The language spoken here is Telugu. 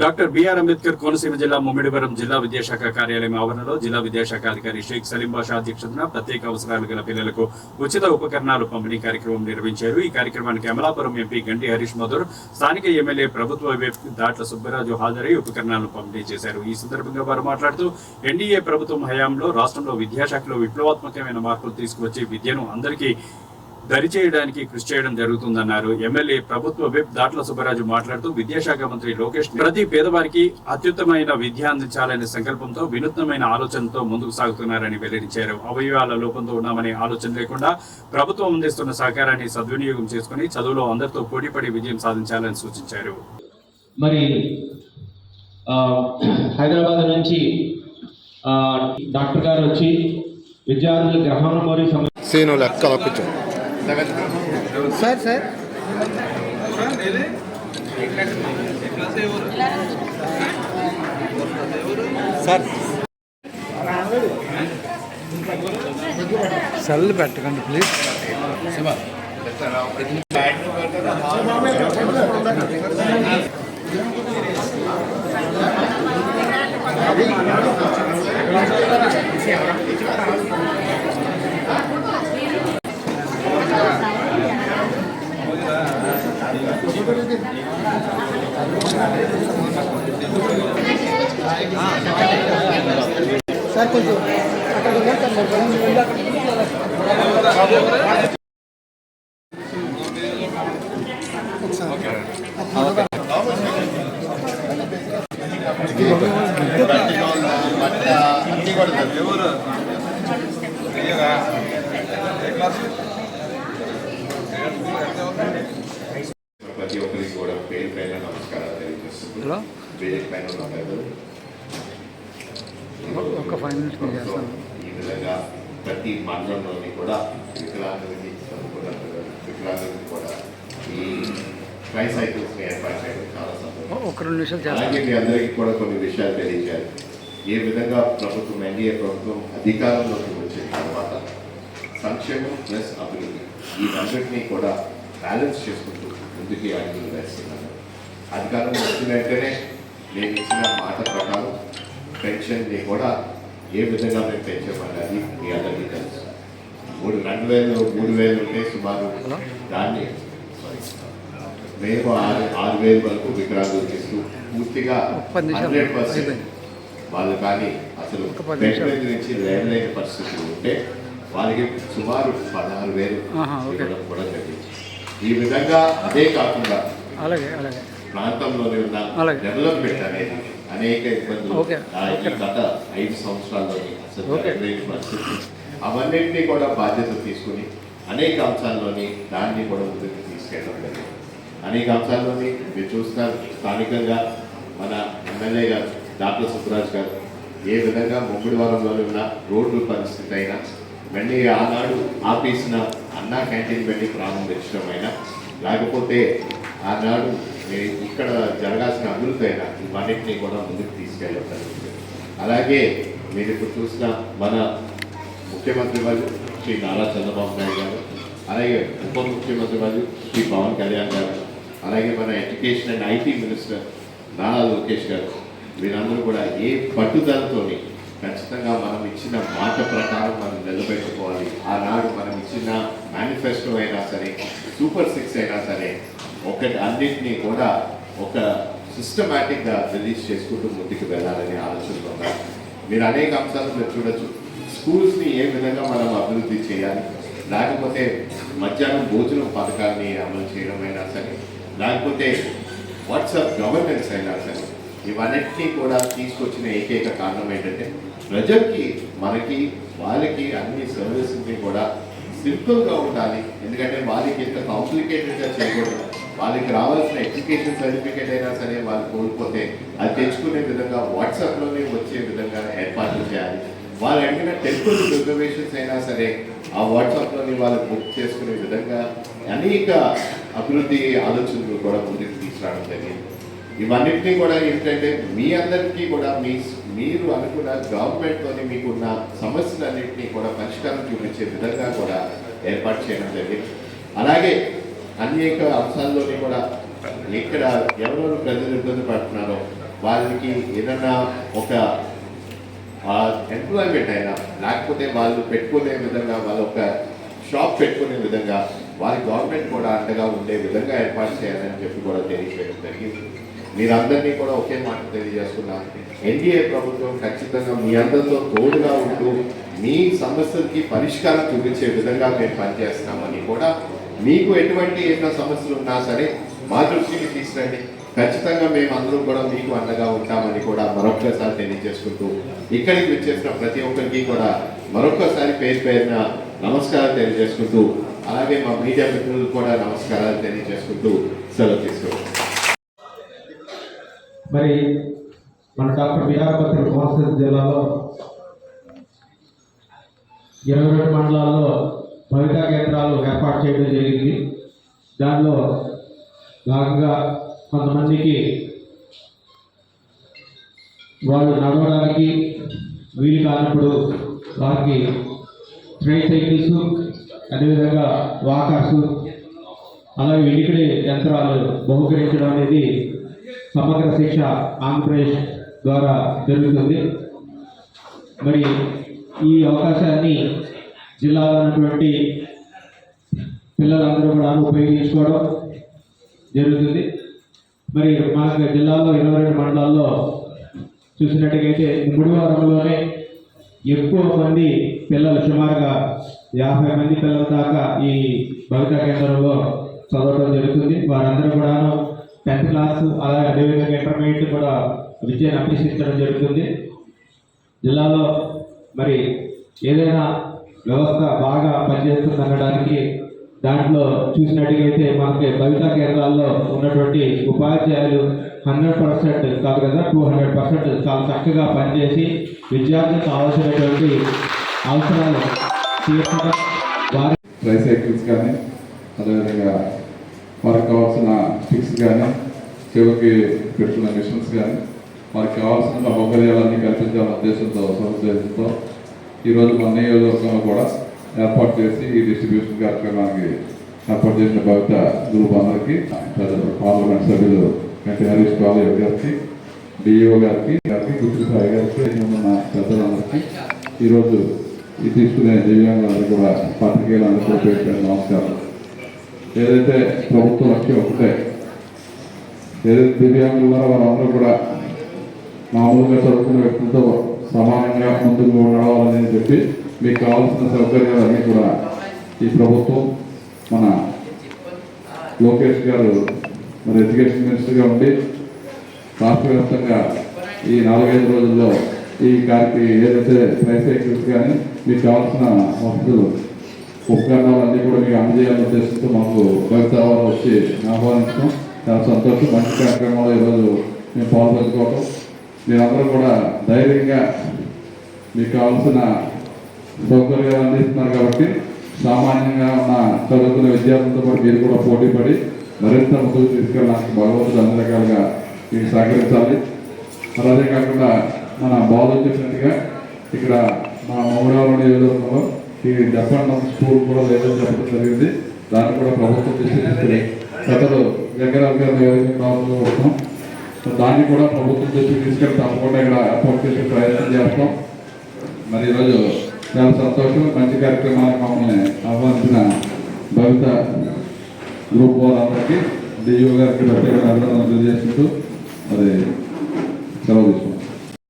డాక్టర్ బిఆర్ అంబేద్కర్ కోనసీమ జిల్లా ముమ్మిడివరం జిల్లా విద్యాశాఖ కార్యాలయం ఆవరణలో జిల్లా విద్యాశాఖ అధికారి షేక్ సలీం బాషా అధ్యక్షతన ప్రత్యేక అవసరాలు గల పిల్లలకు ఉచిత ఉపకరణాలు పంపిణీ కార్యక్రమం నిర్వహించారు. ఈ కార్యక్రమానికి అమలాపురం ఎంపీ గండి హరీష్ మధుర్ స్థానిక ఎమ్మెల్యే ప్రభుత్వ దాట్ల సుబ్బరాజు హాజరై ఉపకరణాలను పంపిణీ చేశారు. ఈ సందర్భంగా వారు మాట్లాడుతూ ఎన్డీఏ ప్రభుత్వం హయాంలో రాష్ట్రంలో విద్యాశాఖలో విప్లవాత్మకమైన మార్పులు తీసుకువచ్చి విద్యను అందరికీ దరిచేయడానికి కృషి చేయడం జరుగుతుందన్నారు. ఎమ్మెల్యే ప్రభుత్వ విప్ దాట్ల సుబ్బరాజు మాట్లాడుతూ విద్యాశాఖ మంత్రి లోకేష్ ప్రతి పేదవారికి అత్యుత్తమైన విద్య అందించాలనే సంకల్పంతో వినూత్నమైన ఆలోచనతో ముందుకు సాగుతున్నారని వెల్లడించారు. అవయవాల లోపంతో ఉన్నామనే ఆలోచన లేకుండా ప్రభుత్వం అందిస్తున్న సహకారాన్ని సద్వినియోగం చేసుకుని చదువులో అందరితో పోటీపడి విజయం సాధించాలని సూచించారు. మరి ఆ, హైదరాబాద్ నుంచి ఆ, డాక్టర్ గారు వచ్చి విద్యార్థుల గ్రహణం మరియు సీను లెక్క సార్ సార్ సార్ సెల్ పెట్టకండి ప్లీజ్ సార్ కొంచెం అక్కడ ప్రతి ఒక్కరికి కూడా పేరు పైన నమస్కారం. హలో? ఒక్క ఫైవ్ మినిట్స్ నేను చేస్తాను. ఈ విధంగా ప్రతి మండలంలోని కూడా వికలాంగులకి వికలాంగులకి కూడా ఈ ట్రై సైకిల్స్ ఏర్పాటు చేయడం చాలా సంతోషం. ఒక్క రెండు నిమిషాలు అలాగే మీ అందరికీ కూడా కొన్ని విషయాలు తెలియజేయాలి. ఏ విధంగా ప్రభుత్వం ఎన్డీఏ ప్రభుత్వం అధికారంలోకి వచ్చిన తర్వాత సంక్షేమం ప్లస్ అభివృద్ధి ఈ రెండింటినీ కూడా బ్యాలెన్స్ చేసుకుంటూ ముందుకి అడుగులు వేస్తున్నాను అధికారంలో వచ్చిన వెంటనే నేను ఇచ్చిన మాట ప్రకారం పెన్షన్ని కూడా ఏ విధంగా మేము పెంచామన్నది మీ అందరికీ తెలుసు మూడు రెండు వేలు మూడు వేలు ఉంటే సుమారు దాన్ని మేము ఆరు ఆరు వేలు వరకు వికలాంగులకు ఇస్తూ పూర్తిగా హండ్రెడ్ పర్సెంట్. వాళ్ళు కానీ అసలు బెడ్. మీద నుంచి లేవలేని పరిస్థితులు ఉంటే వాళ్ళకి సుమారు పదహారు వేలు కూడా జరిగింది ఈ విధంగా అదే కాకుండా అలాగే అలాగే ప్రాంతంలోనే ఉన్న. డెవలప్మెంట్ అనేది అనేక ఇబ్బందులు. గత ఐదు సంవత్సరాల్లోని పరిస్థితి అవన్నింటినీ కూడా బాధ్యత తీసుకుని అనేక అంశాల్లోని దాన్ని కూడా ముందుకు తీసుకెళ్ళడం జరిగింది. అనేక అంశాల్లోని మీరు చూస్తున్నారు స్థానికంగా మన ఎమ్మెల్యే గారు డాక్టర్ సుబ్బరాజ్ గారు ఏ విధంగా ముమ్మిడివారంలోని ఉన్న రోడ్డు పరిస్థితి అయినా మళ్ళీ ఆనాడు ఆపేసిన అన్నా క్యాంటీన్ వెళ్ళి ప్రారంభించడం అయినా లేకపోతే ఆనాడు ఇక్కడ జరగాల్సిన అభివృద్ధి అయినా ఇవన్నింటినీ కూడా ముందుకు తీసుకెళ్ళడం జరుగుతుంది అలాగే మీరు ఇప్పుడు చూసిన మన ముఖ్యమంత్రి వాళ్ళు శ్రీ నారా చంద్రబాబు నాయుడు గారు అలాగే ఉప ముఖ్యమంత్రి వాళ్ళు శ్రీ పవన్ కళ్యాణ్ గారు అలాగే మన education and IT minister Nara Lokesh garu వీరందరూ కూడా ఏ పట్టుదలతో ఖచ్చితంగా మనం ఇచ్చిన మాట ప్రకారం మనం నిలబెట్టుకోవాలి. ఆనాడు మనం ఇచ్చిన మేనిఫెస్టో అయినా సరే సూపర్ సిక్స్ అయినా సరే ఒకటి అన్నింటినీ కూడా ఒక సిస్టమేటిక్గా రిలీజ్ చేసుకుంటూ ముందుకు వెళ్ళాలనే ఆలోచనలో ఉన్నారు మీరు అనేక అంశాలు మీరు చూడొచ్చు. స్కూల్స్ని ఏ విధంగా మనం అభివృద్ధి చేయాలి? లేకపోతే మధ్యాహ్నం భోజనం పథకాన్ని అమలు చేయడం అయినా సరే లేకపోతే వాట్సాప్ గవర్నెన్స్ అయినా సరే ఇవన్నిటినీ కూడా తీసుకొచ్చిన ఏకైక కారణం ఏంటంటే ప్రజలకి మనకి వాళ్ళకి అన్ని సర్వీసెస్ని కూడా సింపుల్గా ఉండాలి. ఎందుకంటే వాళ్ళకి ఇంత కాంప్లికేటెడ్గా చేయకూడదు. వాళ్ళకి రావాల్సిన ఎడ్యుకేషన్ సర్టిఫికేట్ అయినా సరే వాళ్ళు కోల్పోతే అది తెచ్చుకునే విధంగా వాట్సాప్లోనే వచ్చే విధంగా ఏర్పాట్లు చేయాలి. వాళ్ళు అడిగిన టెంపుల్ రిజర్వేషన్స్ అయినా సరే ఆ వాట్సాప్లోని వాళ్ళు బుక్ చేసుకునే విధంగా అనేక అభివృద్ధి ఆలోచనలు కూడా ముందుకు తీసుకురావడం జరిగింది. ఇవన్నింటినీ కూడా ఏంటంటే మీ అందరికీ కూడా మీ మీరు అనుకున్న గవర్నమెంట్తోని మీకున్న సమస్యలన్నింటినీ కూడా పరిష్కారం చూపించే విధంగా కూడా ఏర్పాటు చేయడం జరిగింది. అలాగే అనేక అంశాల్లోని కూడా ఎక్కడ ఎవరెవరు ప్రజలు ఇబ్బంది పడుతున్నారో వాళ్ళకి ఏదన్నా ఒక ఎంప్లాయ్మెంట్ అయినా లేకపోతే వాళ్ళు పెట్టుకునే విధంగా వాళ్ళ ఒక షాప్ పెట్టుకునే విధంగా వారి గవర్నమెంట్ కూడా అండగా ఉండే విధంగా ఏర్పాటు చేయాలని చెప్పి కూడా తెలియజేయడం జరిగింది. మీరందరినీ కూడా ఒకే మాట తెలియజేస్తున్నాను ఎన్డీఏ ప్రభుత్వం ఖచ్చితంగా మీ అందరితో తోడుగా ఉంటూ మీ సమస్యలకి పరిష్కారం చూపించే విధంగా మేము పనిచేస్తున్నామని కూడా మీకు ఎటువంటి ఏమైనా సమస్యలు ఉన్నా సరే మా దృష్టికి తీసుకురండి. ఖచ్చితంగా మేము అందరూ కూడా మీకు అండగా ఉంటామని కూడా మరొక్కసారి తెలియజేసుకుంటూ ఇక్కడికి వచ్చేసిన ప్రతి ఒక్కరికి కూడా మరొక్కసారి పేరు పేరున నమస్కారాలు తెలియజేసుకుంటూ అలాగే మా మీడియా మిత్రులకు కూడా నమస్కారాలు తెలియజేసుకుంటూ సెలవు తీసుకుంటాం మరి మన డాక్టర్ బిఆర్ కోనసీమ జిల్లాలో ఇరవై రెండు మండలాల్లో భవితా కేంద్రాలు ఏర్పాటు చేయడం జరిగింది. దానిలో భాగంగా కొంతమందికి వాళ్ళు నడవడానికి వీలు కానప్పుడు వారికి ట్రై సైకిల్స్ అదేవిధంగా వాకర్స్ అలాగే వినికిడి యంత్రాలు బహుకరించడం అనేది సమగ్ర శిక్ష ఆంధ్రప్రదేశ్ ద్వారా జరుగుతుంది. మరి ఈ అవకాశాన్ని జిల్లాలో ఉన్నటువంటి పిల్లలందరూ కూడా ఉపయోగించుకోవడం జరుగుతుంది. మరి మనకు జిల్లాలో ఇరవై రెండు మండలాల్లో చూసినట్టుగైతే ఉమ్మడి వారంలోనే ఎక్కువ మంది పిల్లలు సుమారుగా యాభై మంది పిల్లల దాకా ఈ భవిత కేంద్రంలో చదవడం జరుగుతుంది. వారందరూ కూడాను టెన్త్ క్లాస్ అలాగే అదేవిధంగా ఇంటర్మీడియట్ కూడా విద్యను అభ్యసించడం జరుగుతుంది. జిల్లాలో మరి ఏదైనా వ్యవస్థ బాగా పనిచేస్తుంది అనడానికి దాంట్లో చూసినట్టుగైతే మనకి భవిత కేంద్రాల్లో ఉన్నటువంటి ఉపాధ్యాయులు హండ్రెడ్ పర్సెంట్ కాదు కదా టూ హండ్రెడ్ పర్సెంట్ చాలా చక్కగా పనిచేసి విద్యార్థులకు కావాల్సినటువంటి అవసరాలు తీర్చడం వారి ట్రైసైకిల్స్ కానీ అదేవిధంగా వారికి కావాల్సిన స్టిక్స్ కానీ చెవికి పెట్టుకున్న మిషన్స్ కానీ వారికి కావాల్సిన సౌకర్యాలన్నీ కల్పించాలనే ఉద్దేశంతో సదుద్దేశంతో ఈరోజు మన నియోజకవర్గంలో కూడా ఏర్పాటు చేసి ఈ డిస్ట్రిబ్యూషన్ కార్యక్రమానికి ఏర్పాటు చేసిన భవిత గ్రూప్ అందరికీ ప్రజలు పార్లమెంట్ సభ్యులు వెంకట హరీష్ బాబు గారికి డిఈఓ గారికి గారికి గుర్తుసాయి గారికి ఉన్న పెద్దలందరికీ ఈరోజు ఈ తీసుకునే దివ్యాంగులందరూ కూడా పత్రికేయులందరూ కూడా పేరు నమస్కారం ఏదైతే ప్రభుత్వ లక్ష్యం ఒకటే ఏదైతే దివ్యాంగులు ఉన్నారో వారందరూ కూడా మామూలుగా చదువుకున్న వ్యక్తులతో సమానంగా ముందుకు నడవాలని చెప్పి మీకు కావాల్సిన సౌకర్యాలన్నీ కూడా ఈ ప్రభుత్వం మన లోకేష్ గారు మరి ఎడ్యుకేషన్ మినిస్టర్గా ఉండి రాష్ట్ర వ్యాప్తంగా ఈ నాలుగైదు రోజుల్లో ఈ కార్యక్రమం ఏదైతే ట్రైసైకిల్స్ కానీ మీకు కావాల్సిన వస్తువులు ఉపకరణాలన్నీ కూడా మీకు అందజేయాలని ఉద్దేశంతో మాకు భవిష్యత్తు వచ్చి ఆహ్వానించడం చాలా సంతోషం. మంచి కార్యక్రమాలు ఈరోజు మేము పాల్పంచుకోవటం. మీరందరూ కూడా ధైర్యంగా మీకు కావాల్సిన సౌకర్యాలు అందిస్తున్నారు కాబట్టి సామాన్యంగా ఉన్న చదువుకునే విద్యార్థులతో పాటు మీరు కూడా పోటీ పడి మరింత ముందుకు తీసుకెళ్ళడానికి భగవంతుడు అన్ని రకాలుగా మీకు సహకరించాలి. మరి అదే కాకుండా మన బాధ చెప్పినట్టుగా ఇక్కడ మా మౌడవరం నియోజకవర్గంలో ఈ జపాన్ స్కూల్ కూడా లేదని చెప్పడం జరిగింది. దాన్ని కూడా ప్రభుత్వం తీసుకుని పెద్దలు జగన్ గారు నియోజకవర్గంలో వస్తాం దాన్ని కూడా ప్రభుత్వం దృష్టికి తీసుకెళ్ళి తప్పకుండా ఇక్కడ ఏర్పాటు చేసే ప్రయత్నం చేస్తాం. మరి ఈరోజు చాలా సంతోషం. మంచి కార్యక్రమానికి మమ్మల్ని ఆహ్వానించిన భవిత గ్రూప్ వాళ్ళందరికీ డియో గారికి ప్రత్యేక అభినందనలు తెలియజేస్తుంటూ మరి సెలవు